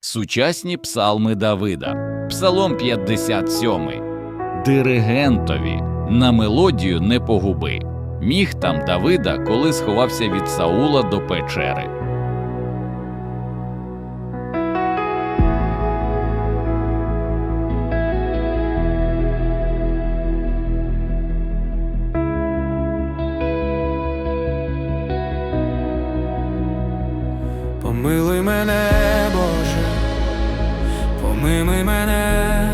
Сучасні псалми Давида, Псалом 57. Диригентові на мелодію не погуби. Міг там Давида, коли сховався від Саула до печери. Помилуй мене,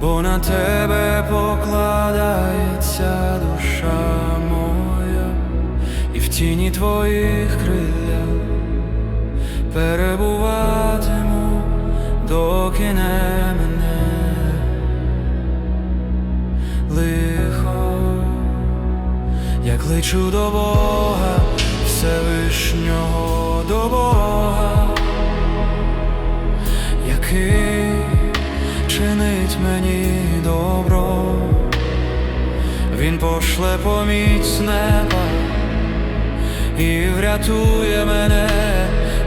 бо на тебе покладається душа моя, і в тіні твоїх крилля перебуватиму, доки не мене лихо. Я кличу до Бога, Всевишнього до Бога, який чинить мені добро, Він пошле поміч неба і врятує мене,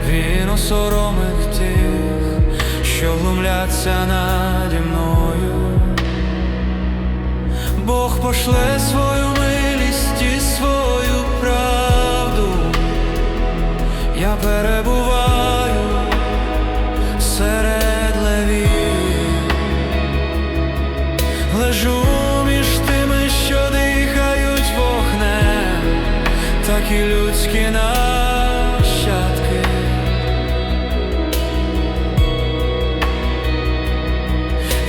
він осоромить тих, що глумляться наді мною. Бог пошле свою милість і свою правду. Я перебуваю і людські нащадки.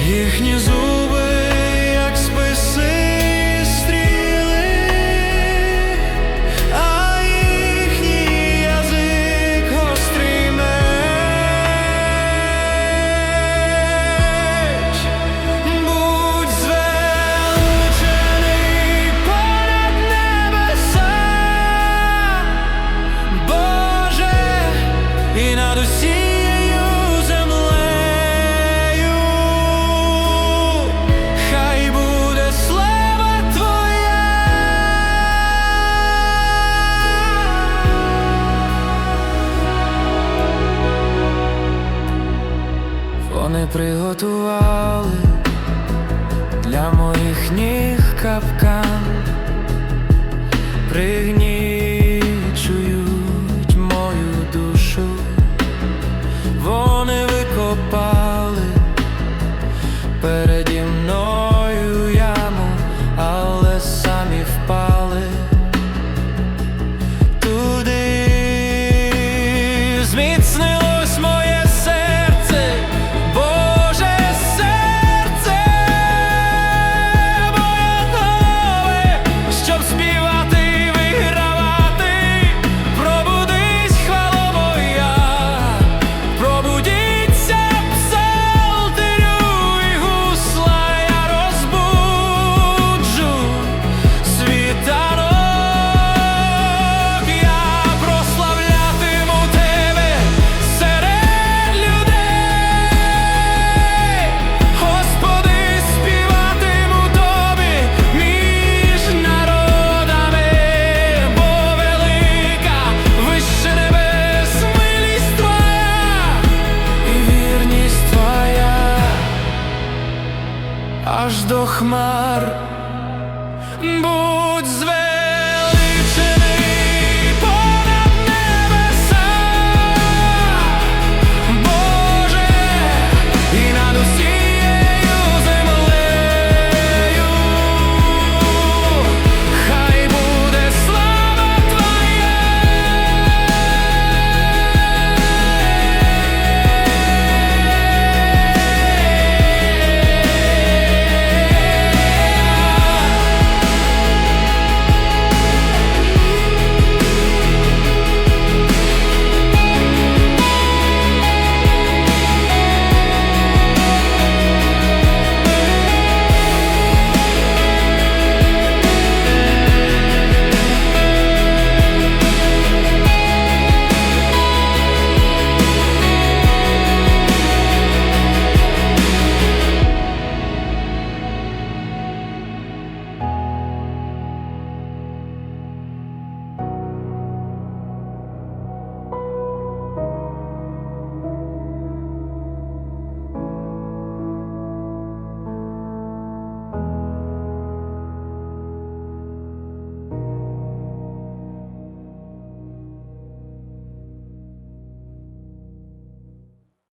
Їхні зуби, приготували для моїх ніг капкан, аж до хмар. Будь зве.